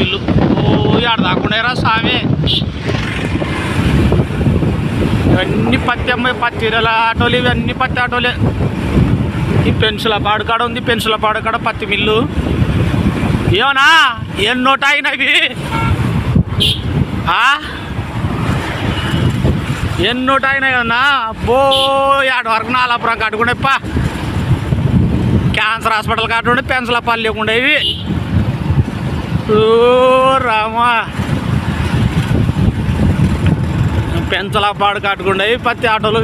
Mill ఓ ఆడ దాకుండా స్వామి. ఇవన్నీ పత్తి అమ్మాయి పత్తి ఆటోలు ఇవన్నీ పత్తి ఆటోలే. ఈ పెన్సుల పాడుకాడ ఉంది పెన్సుల పాడుకాడ పత్తి మిల్లు. ఏమన్నా? ఎన్నోట అయినవి ఆ? ఎన్నోట అయినాయన్నా బో ఆడ వరకు నాలాపురం కట్టుకునేప్ప క్యాన్సర్ హాస్పిటల్ కట్టుకుండే పెన్సుల పని లేకుండా ఇవి. రామా. పెంచల పాడు కట్టుకుండా పత్తి ఆటోలు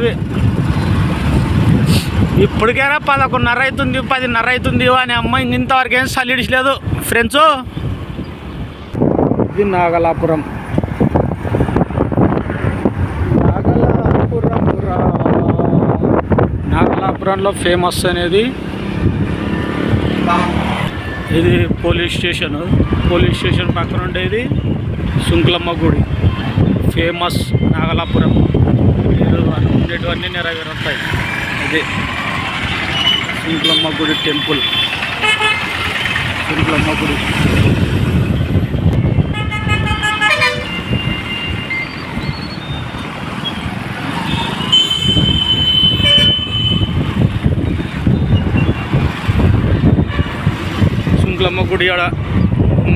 ఇప్పటికైనా పదకొండున్నర అవుతుంది పదిన్నర అవుతుంది అని అమ్మాయి ఇంతవరకు ఏం సల్లిడిచలేదు ఫ్రెండ్స్ ఇది నాగలాపురం నాగలాపురం. నాగలాపురంలో ఫేమస్ అనేది ఇది పోలీస్ స్టేషన్. పోలీస్ స్టేషన్ పక్కన ఉండేది సుంకులమ్మ గుడి. ఫేమస్ నాగలాపురం. ఉండేటివన్నీ నెరవేరుతాయి. ఇది సుంకులమ్మ గుడి టెంపుల్. సుంకులమ్మ గుడి. సుంకులమ్మ గుడి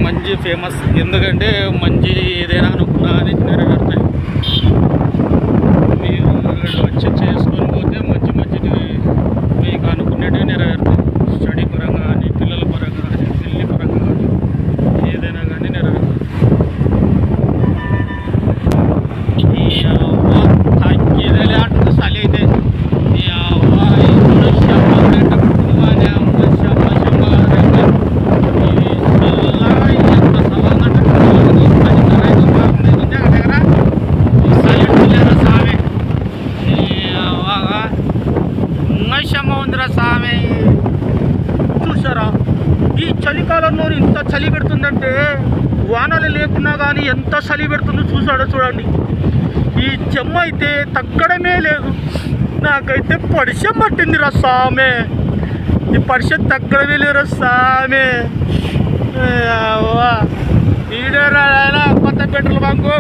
మంచి ఫేమస్. ఎందుకంటే మంచి ఏదైనా అనుకున్నా అది నెరవేరుతాయి మీరు వచ్చి చేసుకొని పోతే మంచి మంచిది మీకు అనుకునేటివి నెరవేరుతాయి స్టడీ పరంగా కానీ పిల్లల పరంగా కానీ పెళ్ళి పరంగా కానీ ఏదైనా కానీ నెరవేరుతాయి ఈ అవ్వ తగ్గేదేలే అంటుంది చలి అయితే ఈ అవ్వ ఇప్పుడు శమ్మ గంట కుటుంబాన్ని అమ్మ శమ్మ శమ్మ రేపు ఇది చల్లగా ఎంత చల్లగా అంటే పదిన్నర ఐదు బాగుంది ఉంది అక్కడ దగ్గర ఈ సైలెంట్ లేదా సామె ఈ అవ్వ ఇంకా శమ్మ ఉందిరా సామె చూసారా ఈ చలికాలంలో ఇంత చలి పెడుతుందంటే వానలు లేకున్నా కానీ ఎంత చలి పెడుతుందో చూసాడో చూడండి. ఈ చెమ్మ అయితే తగ్గడమే లేదు. నాకైతే పరిచయం పట్టిందిరా సామె. ఈ పరిచయం తగ్గడమే లేరా సామె. ఈడేరా కొత్త పెట్రోల్ బంకు.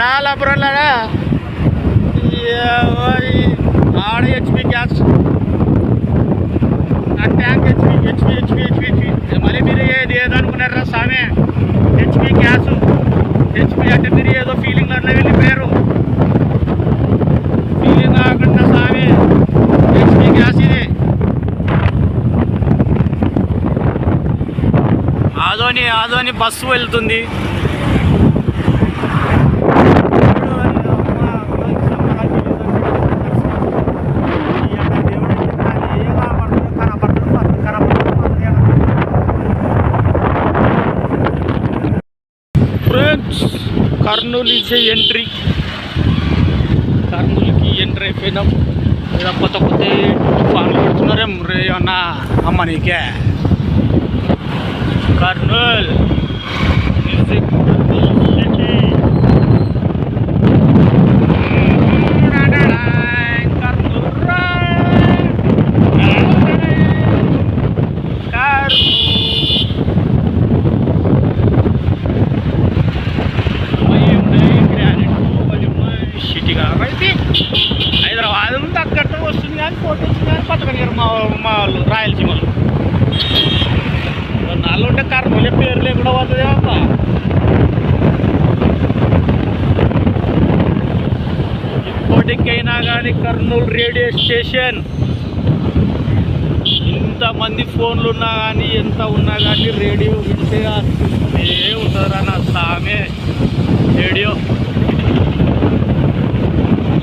లాలాపురంలాడా ఆడ హెచ్పి గ్యాస్ ఆ tank HP HP HP HP HP మళ్ళీ మీరు ఏది ఏదనుకున్నారా స్వామి హెచ్పి గ్యాస్ హెచ్పి అంటే మీరు ఏదో ఫీలింగ్ అట్లా వెళ్ళిపోయారు ఫీలింగ్ కాకుండా స్వామి హెచ్పి గ్యాస్ ఇది ఆదోని ఆదోని బస్సు వెళ్తుంది. కర్నూలు ఇచ్చే ఎంట్రీ. కర్నూలుకి ఎంట్రీ అయిపోయినాం. ఇలా కొత్త కొత్త ఫాన్లు పెడుతున్నారేం రే అన్న అమ్మ నీకే. కర్నూలు. ఉంటే పేరు లేకుండా పోతుంది అబ్బా. ఇప్పటికైనా కానీ కర్నూలు రేడియో స్టేషన్ ఇంతమంది ఫోన్లు ఉన్నా కానీ ఎంత ఉన్నా కానీ రేడియో వింటే ఏ ఉంటుందిరా నా సామే. రేడియో.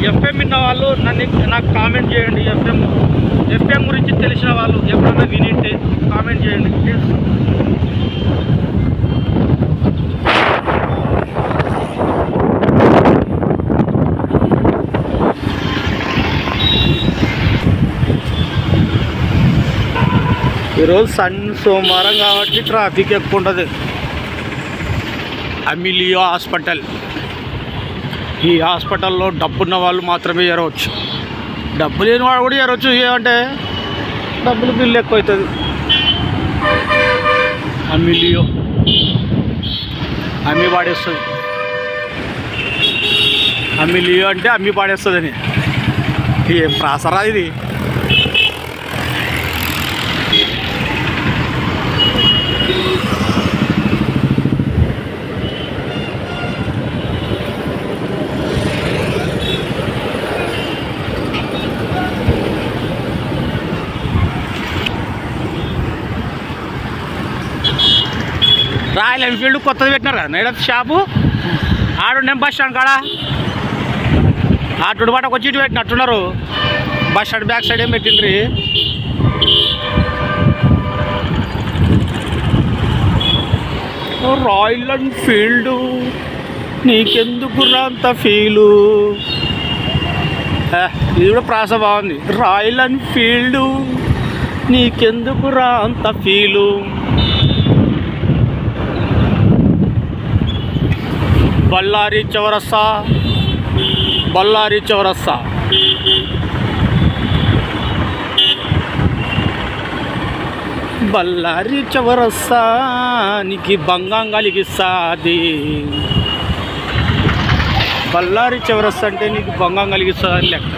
ఎఫ్ఎం విన్న వాళ్ళు నన్ను నాకు కామెంట్ చేయండి ఎఫ్ఎం ఎఫ్ఎం గురించి తెలిసిన వాళ్ళు ఎప్పుడన్నా వినింటే కామెంట్ చేయండి ప్లీజ్ ఈరోజు సన్ సోమవారం కాబట్టి ట్రాఫిక్ ఎక్కువ ఉంటుంది. అమిలియో హాస్పిటల్. ఈ హాస్పిటల్లో డబ్బున్న వాళ్ళు మాత్రమే చేరవచ్చు డబ్బు లేని వాడు కూడా చేరవచ్చు ఏమంటే డబ్బులు బిల్లు ఎక్కువ అవుతుంది అమ్మిలియో అమ్మి పాడేస్తుంది. అమ్మిలియో అంటే అమ్మి పాడేస్తుందని. ఏం ప్రాసరా ఇది? రాయల్ ఎన్ఫీల్డ్ కొత్తది పెట్టినారు కదా నైడ షాపు? ఆడుండే బస్ స్టాండ్ కాడ? అటు బాటకు వచ్చి ఇటు పెట్టినట్టున్నారు. బస్ స్టాండ్ బ్యాక్ సైడ్ ఏం పెట్టిండ్రి? రాయల్ ఎన్ఫీల్డ్ నీకెందుకు అంత ఫీలు? ఇది కూడా ప్రాస బాగుంది. రాయల్ ఎన్ఫీల్డ్ నీకెందుకు రా అంత ఫీలు? బళ్ళారి చౌరస్తా బళ్ళారి చౌరస్తా బళ్ళారి చౌరస్తా నీకు బంగం కలిగిస్తుంది. బళ్ళారి చౌరస్తా అంటే నీకు బంగం కలిగిస్తుంది లెక్క.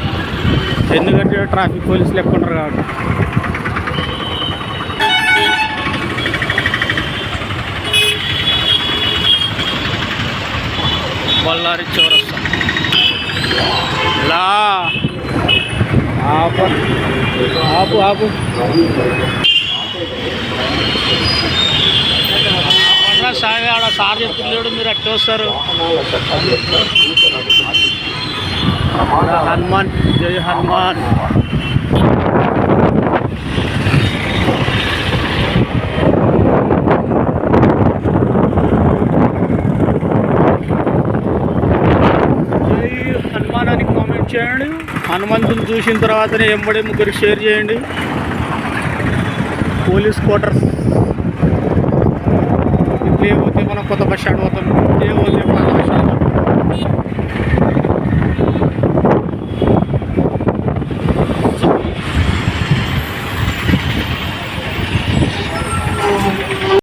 ఎందుకంటే ట్రాఫిక్ పోలీసులు ఎక్కువ ఉంటారు కాబట్టి. బళ్ళారి చౌరస్తా. లా. ఆపు. ఆపు ఆపు. సాగి ఆడ సార్ చెప్తున్నాడు మీరు అట్టే వస్తారు? హనుమాన్ జై హనుమాన్. హనుమంతుని చూసిన తర్వాతనే ఎంబడి ముగ్గురికి షేర్ చేయండి. Police quarters. లేకపోతే మనం కొత్త బస్ స్టాండ్ పోతాం. ఏ వాళ్ళు కొత్త బస్ స్టాండ్.